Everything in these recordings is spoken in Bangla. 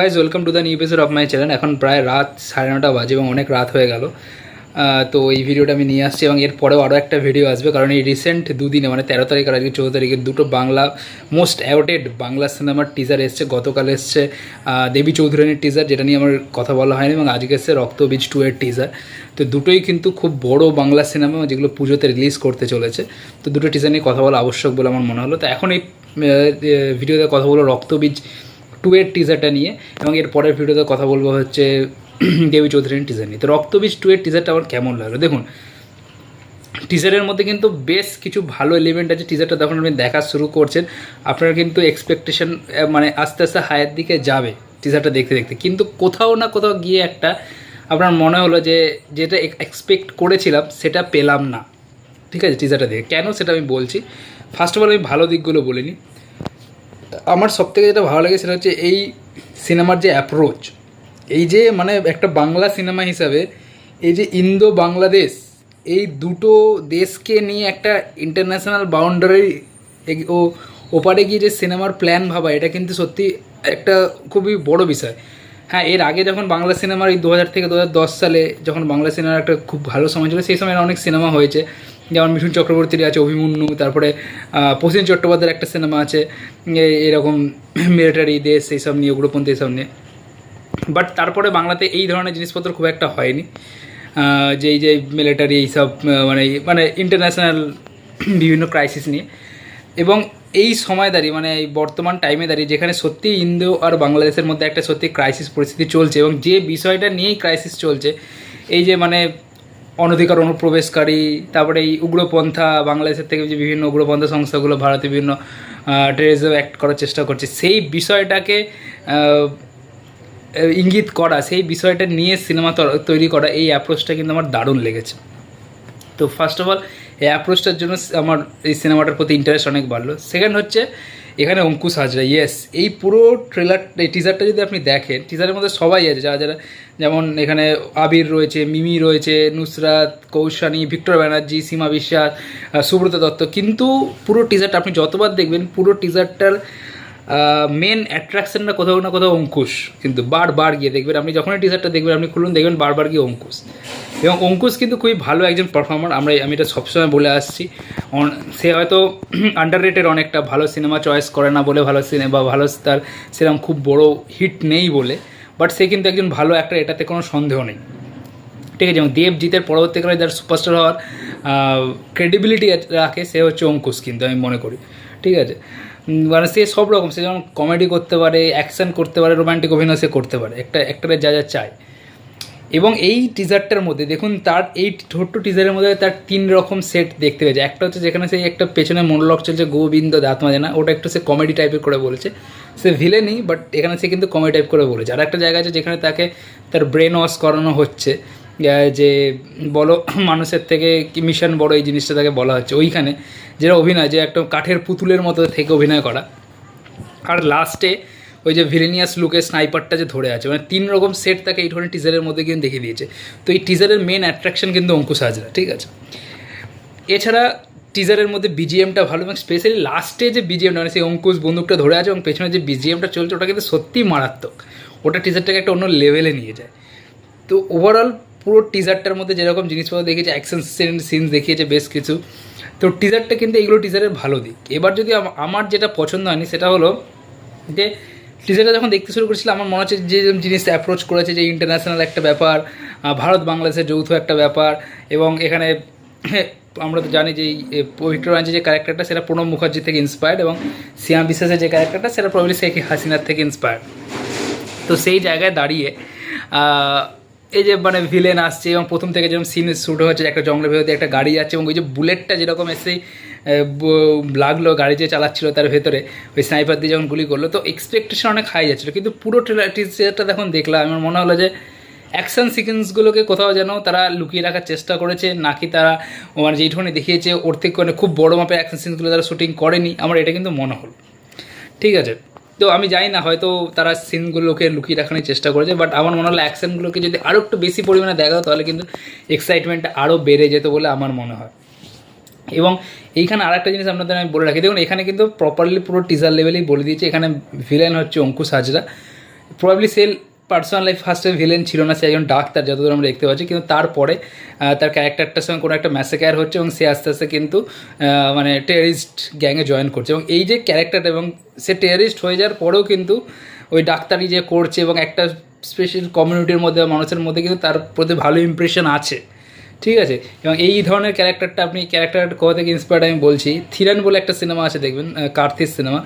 Guys welcome to the new episode of my channel এখন প্রায় রাত সাড়ে নটা বাজে এবং অনেক রাত হয়ে গেল। তো এই ভিডিওটা আমি নিয়ে আসছি এবং এরপরেও আরও একটা ভিডিও আসবে কারণ এই রিসেন্ট দুদিনে মানে তেরো তারিখ আর আজকে চৌদ্দ তারিখে দুটো বাংলা মোস্ট অ্যাওটেড বাংলা সিনেমার টিজার এসছে। গতকাল এসছে দেবী চৌধুরানীর টিজার যেটা নিয়ে আমার কথা বলা হয়নি এবং আজকে এসছে রক্তবীজ টু এর টিজার তো দুটোই কিন্তু খুব বড় বাংলা সিনেমা যেগুলো পুজোতে রিলিজ করতে চলেছে। তো দুটো টিজার নিয়ে কথা বলা আবশ্যক বলে আমার মনে হলো। তো এখন এই ভিডিওতে কথা বলো রক্তবীজ টু এর টিজারটা নিয়ে এবং এর পরের ভিডিওতে কথা বলব হচ্ছে দেবী চৌধুরীর টিজার নিয়ে। তো রক্তবীজ টু এর টিজারটা আমার কেমন লাগল? দেখুন টিজারের মধ্যে কিন্তু বেশ কিছু ভালো এলিমেন্ট আছে। টিজারটা যখন আপনি দেখা শুরু করছেন, আপনার কিন্তু এক্সপেকটেশন মানে আস্তে আস্তে হায়ের দিকে যাবে টিজারটা দেখতে দেখতে। কিন্তু কোথাও না কোথাও গিয়ে একটা আপনার মনে হলো যে, যেটা এক্সপেক্ট করেছিলাম, সেটা পেলাম না। ঠিক আছে টিজারটা দেখে। কেন সেটা আমি বলছি? ফার্স্ট অফ অল আমি ভালো দিকগুলো বলিনি আমার সব থেকে যেটা ভালো লাগে সেটা হচ্ছে এই সিনেমার যে অ্যাপ্রোচ এই যে মানে একটা বাংলা সিনেমা হিসাবে এই যে ইন্দো বাংলাদেশ এই দুটো দেশকে নিয়ে একটা ইন্টারন্যাশনাল বাউন্ডারি ও, ওপারে গিয়ে যে সিনেমার প্ল্যান ভাবা, এটা কিন্তু সত্যি একটা খুবই বড় বিষয়। হ্যাঁ এর আগে যখন বাংলা সিনেমার এই দু হাজার থেকে দু হাজার দশ সালে যখন বাংলা সিনেমার একটা খুব ভালো সময় ছিল সেই সময় অনেক সিনেমা হয়েছে। যেমন মিঠুন চক্রবর্তীর আছে অভিমন্যু তারপরে প্রসেন চট্টোপাধ্যায়ের একটা সিনেমা আছে এরকম মিলিটারি দেশ এইসব নিয়ে উগ্রপন্থী এইসব নিয়ে। বাট তারপরে বাংলাতে এই ধরনের জিনিসপত্র খুব একটা হয়নি। আহ, যে মিলিটারি এইসব মানে মানে ইন্টারন্যাশনাল বিভিন্ন ক্রাইসিস নিয়ে। এবং এই সময় দাঁড়িয়ে মানে এই বর্তমান টাইমে দাঁড়িয়ে যেখানে সত্যি ইন্দো আর বাংলাদেশের মধ্যে একটা সত্যি ক্রাইসিস পরিস্থিতি চলছে এবং যে বিষয়টা নিয়েই ক্রাইসিস চলছে এই যে মানে অনধিকার অনুপ্রবেশকারী, তারপরে এই উগ্রপন্থা বাংলাদেশের থেকে যে বিভিন্ন উগ্রপন্থা সংস্থাগুলো ভারতে বিভিন্ন টেরিজম অ্যাক্ট করার চেষ্টা করছে, সেই বিষয়টাকে ইঙ্গিত করা, সেই বিষয়টা নিয়ে সিনেমা তৈরি করা, এই অ্যাপ্রোচটা কিন্তু আমার দারুণ লেগেছে। তো ফার্স্ট অফ অল এই অ্যাপ্রোচটার জন্য আমার এই সিনেমাটার প্রতি ইন্টারেস্ট অনেক বাড়লো। সেকেন্ড হচ্ছে এখানে অঙ্কুশ হাজরা ইয়েস এই পুরো ট্রেলার এই টিজারটা যদি আপনি দেখেন টিজারের মধ্যে সবাই আছে, যারা যারা যেমন এখানে আবির রয়েছে, মিমি রয়েছে, নুসরাত, কৌশানী, ভিক্টর ব্যানার্জি, সীমা বিশ্বাস সুব্রত দত্ত। কিন্তু পুরো টিজারটা আপনি যতবার দেখবেন, পুরো টিজারটার মেন অ্যাট্রাকশনটা কোথাও না কোথাও অঙ্কুশ। কিন্তু বারবার গিয়ে দেখবেন, আপনি যখনই টিজারটা দেখবেন, আপনি খুলুন, দেখবেন বারবার গিয়ে অঙ্কুশ। এবং অঙ্কুশ কিন্তু খুবই ভালো একজন পারফর্মার আমরা আমি এটা সবসময় বলে আসছি। সে হয়তো আন্ডার রেটেড অনেকটা, ভালো সিনেমা চয়েস করে না বলে ভালো সিনেমা ভালো তার সেরকম খুব বড় হিট নেই বলে বাট সে কিন্তু একজন ভালো একটা এটাতে কোনো সন্দেহ নেই। ঠিক আছে, যেমন দেবজিতের পরবর্তীকালে যার সুপারস্টার হওয়ার ক্রেডিবিলিটি রাখে সে হচ্ছে অঙ্কুশ কিন্তু, আমি মনে করি। ঠিক আছে? মানে সে সব রকম, সে যেমন কমেডি করতে পারে অ্যাকশন করতে পারে রোমান্টিক অভিনয় সে করতে পারে। একটা অ্যাক্টারের যা যা চায়। এবং এই টিজারটার মধ্যে, দেখুন তার এই ছোট্ট টিজারের মধ্যে তার তিন রকম সেট দেখতে পেয়েছে। একটা হচ্ছে যেখানে সেই একটা পেছনে মনোলগ চলছে, গোবিন্দ দাঁত মাজে না ওটা একটু সে কমেডি টাইপের করে বলেছে। সে ভিলেনই বাট এখানে সে কিন্তু কমেডি টাইপ করে বলেছে। আর একটা জায়গা আছে যেখানে তাকে তার ব্রেন ওয়াশ করানো হচ্ছে। যে বলো, মানুষের থেকে কি মিশন বড় এই জিনিসটা তাকে বলা হচ্ছে। ওইখানে, যেটা অভিনয়, যে একটা কাঠের পুতুলের মতো থেকে অভিনয় করা। আর লাস্টে ওই যে ভিলেনিয়াস লুকে স্নাইপারটা যে ধরে আছে মানে তিন রকম সেট তাকে এই ধরনের টিজারের মধ্যে কিন্তু দেখিয়ে দিয়েছে। তো এই টিজারের মেন অ্যাট্রাকশন কিন্তু অঙ্কুশ হাজরা, ঠিক আছে? এছাড়া টিজারের মধ্যে বিজিএমটা ভালো এবং স্পেশালি লাস্টে যে বিজিএমটা মানে সেই অঙ্কুশ বন্দুকটা ধরে আছে এবং পেছনে যে বিজিএমটা চলছে, ওটা কিন্তু সত্যিই মারাত্মক। ওটা টিজারটাকে একটা অন্য লেভেলে নিয়ে যায়। তো ওভারঅল পুরো টিজারটার মধ্যে যেরকম জিনিসপত্র দেখিয়েছে অ্যাকশন সিন সিনস দেখিয়েছে বেশ কিছু। তো টিজারটা কিন্তু এগুলো টিজারের ভালো দিক। এবার যদি আমার যেটা পছন্দ হয়নি, সেটা হলো যে টিজারটা যখন দেখতে শুরু করেছিলাম আমার মনে হচ্ছে যে জিনিস অ্যাপ্রোচ করেছে, যে ইন্টারন্যাশনাল একটা ব্যাপার ভারত বাংলাদেশের যৌথ একটা ব্যাপার, এবং এখানে আমরা তো জানি যে পবিত্র রাঞ্জি যে ক্যারেক্টারটা সেটা প্রণব মুখার্জি থেকে ইন্সপায়ার্ড এবং শ্যাম বিশ্বাসের যে ক্যারেক্টারটা সেটা প্রবলি শেখ হাসিনার থেকে ইন্সপায়ার্ড তো সেই জায়গায় দাঁড়িয়ে এই যে মানে ভিলেন আসছে, এবং প্রথম থেকে যেরকম সিন শ্যুট হচ্ছে একটা জঙ্গলের ভেতরে একটা গাড়ি যাচ্ছে, এবং ওই যে বুলেটটা যেরকম এসেই লাগল, গাড়ি যে চালাচ্ছিল তার ভেতরে, ওই স্নাইপার দিয়ে যখন গুলি করল, তো এক্সপেকটেশন অনেক হাই যাচ্ছিল। কিন্তু পুরো ট্রেলার টিজারটা যখন দেখলাম, আমার মনে হলো যে অ্যাকশন সিকোয়েন্সগুলোকে কোথাও যেন তারা লুকিয়ে রাখার চেষ্টা করেছে, নাকি তারা মানে যেই ধরনের দেখিয়েছে, ওর থেকে মানে খুব বড় মাপের অ্যাকশন সিনগুলো তারা শুটিং করেনি, আমার এটা কিন্তু মনে হলো। ঠিক আছে? তো আমি জানি না, হয়তো তারা সিনগুলোকে লুকিয়ে রাখানোর চেষ্টা করেছে বাট আমার মনে হলো অ্যাকশনগুলোকে যদি আরও একটু বেশি পরিমাণে দেখা তাহলে কিন্তু এক্সাইটমেন্টটা আরও বেড়ে যেত বলে আমার মনে হয়। এবং এইখানে আর একটা জিনিস আপনাদের আমি বলে রাখি, দেখুন, এখানে কিন্তু প্রপারলি পুরো টিজার লেভেলেই বলে দিয়েছে, এখানে ভিলেন হচ্ছে অঙ্কুশ হাজরা। প্রবাবলি সেল পার্সোনাল লাইফ ফার্স্টে ভিলেন ছিল না, সে একজন ডাক্তার, যতদূর আমরা দেখতে পাচ্ছি, কিন্তু তারপরে তার ক্যারেক্টারটার সঙ্গে কোনো একটা ম্যাসেকার হচ্ছে এবং সে আস্তে আস্তে কিন্তু মানে টেরিস্ট গ্যাংয়ে জয়েন করছে। এবং এই যে ক্যারেক্টারটা এবং সে টেরিস্ট হয়ে যাওয়ার পরেও কিন্তু ওই ডাক্তারি যে করছে এবং একটা স্পেশাল কমিউনিটির মধ্যে মানুষের মধ্যে কিন্তু তার প্রতি ভালো ইমপ্রেশন আছে। ঠিক আছে? এবং এই ধরনের ক্যারেক্টারটা আপনি ক্যারেক্টার কোথা থেকে ইন্সপায়ার্ড আমি বলছি থিরান বলে একটা সিনেমা আছে দেখবেন আহ, কার্তিস সিনেমা।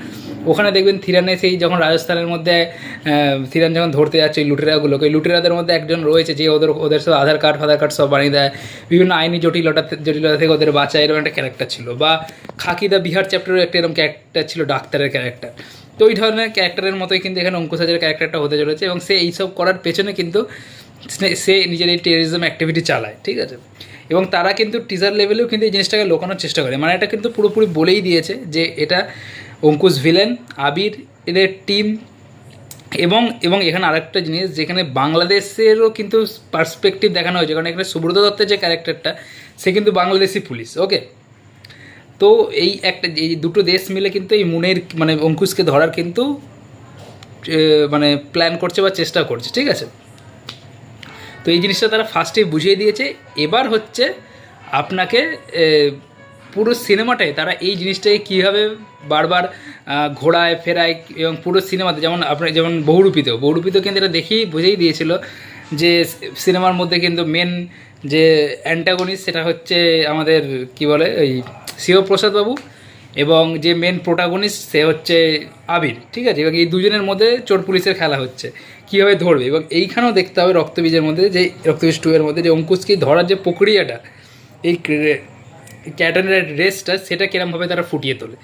ওখানে দেখবেন থিরানে সেই যখন রাজস্থানের মধ্যে থিরান যখন ধরতে যাচ্ছে ওই লুটেরাগুলোকে ওই লুটেরাদের মধ্যে একজন রয়েছে যে ওদের ওদের সব আধার কার্ড ফাধার কার্ড সব বানিয়ে দেয়। বিভিন্ন আইনি জটিলতা জটিলতা থেকে ওদের বাঁচায় এরকম একটা ক্যারেক্টার ছিল। বা খাকি দা বিহার চ্যাপ্টারেও একটা এরকম ক্যারেক্টার ছিল ডাক্তারের ক্যারেক্টার তো ওই ধরনের ক্যারেক্টারের মতোই কিন্তু এখানে অঙ্কুশ হাজারের ক্যারেক্টারটা হতে চলেছে এবং সে এইসব করার পেছনে কিন্তু সে- নিজের এই টেরিজম অ্যাক্টিভিটি চালায়, ঠিক আছে? এবং তারা কিন্তু টিজার লেভেলেও কিন্তু এই জিনিসটাকে লোকানোর চেষ্টা করে। মানে এটা কিন্তু পুরোপুরি বলেই দিয়েছে যে এটা অঙ্কুশ ভিলেন আবির, এদের টিম এবং এবং এখানে আরেকটা জিনিস, যেখানে বাংলাদেশেরও কিন্তু পার্সপেক্টিভ দেখানো হয়েছে। কারণ এখানে সুব্রত দত্তের যে ক্যারেক্টারটা সে কিন্তু বাংলাদেশি পুলিশ ওকে তো এই একটা, এই দুটো দেশ মিলে কিন্তু এই মুনের মানে অঙ্কুশকে ধরার কিন্তু মানে প্ল্যান করছে বা চেষ্টা করছে, ঠিক আছে? তো এই জিনিসটা তারা ফার্স্টে বুঝিয়ে দিয়েছে। এবার হচ্ছে আপনাকে পুরো সিনেমাটায় তারা এই জিনিসটাকে কীভাবে বারবার ঘোরায় ফেরায় এবং পুরো সিনেমাতে যেমন আপনার যেমন বহুরূপীতেও বহুরূপীতেও কিন্তু এটা দেখেই বুঝেই দিয়েছিল যে সিনেমার মধ্যে কিন্তু মেন যে অ্যান্টাগনিস্ট সেটা হচ্ছে আমাদের, কি বলে, ওই শিবপ্রসাদ বাবু। এবং যে মেন প্রোটাগনিস্ট সে হচ্ছে আবির, ঠিক আছে? এবং এই দুজনের মধ্যে চোর পুলিশের খেলা হচ্ছে। কীভাবে ধরবে? এবং এইখানেও দেখতে হবে রক্তবীজের মধ্যে যে, রক্তবীজ টু এর মধ্যে যে অঙ্কুশকে ধরার যে প্রক্রিয়াটা, এই ক্যাটানের রেসটা সেটা কিরমভাবে তারা ফুটিয়ে তোলে।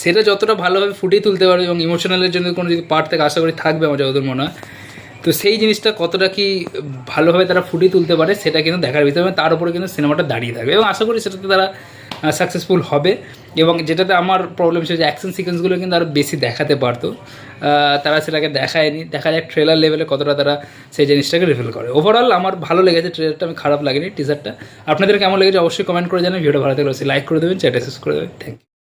সেটা যতটা ভালোভাবে ফুটিয়ে তুলতে পারবে এবং ইমোশনালের জন্য কোনো যদি পার্ট থেকে আশা করি থাকবে আমার যতদূর মনে হয়, তো সেই জিনিসটা কতটা কি ভালোভাবে তারা ফুটিয়ে তুলতে পারে সেটা কিন্তু দেখার ভিতরে এবং তার উপরে কিন্তু সিনেমাটা দাঁড়িয়ে থাকবে। এবং আশা করি সেটাতে তারা সাকসেসফুল হবে। এবং যেটাতে আমার প্রবলেম ছিল যে অ্যাকশন সিকোয়েন্সগুলো কিন্তু আরও বেশি দেখাতে পারতো। তারা সেটাকে দেখায়নি। দেখা যায় ট্রেলার লেভেলে কতটা তারা সেই জিনিসটাকে রিফিল করে। ওভারঅল আমার ভালো লেগেছে ট্রেলারটা আমি খারাপ লাগেনি টিজারটা আপনাদের কেমন লেগেছে অবশ্যই কমেন্ট করে জানেন ভিডিও ভালো থাকলে লাইক করে দেবেন চ্যাটেস করে দেবেন। Thank you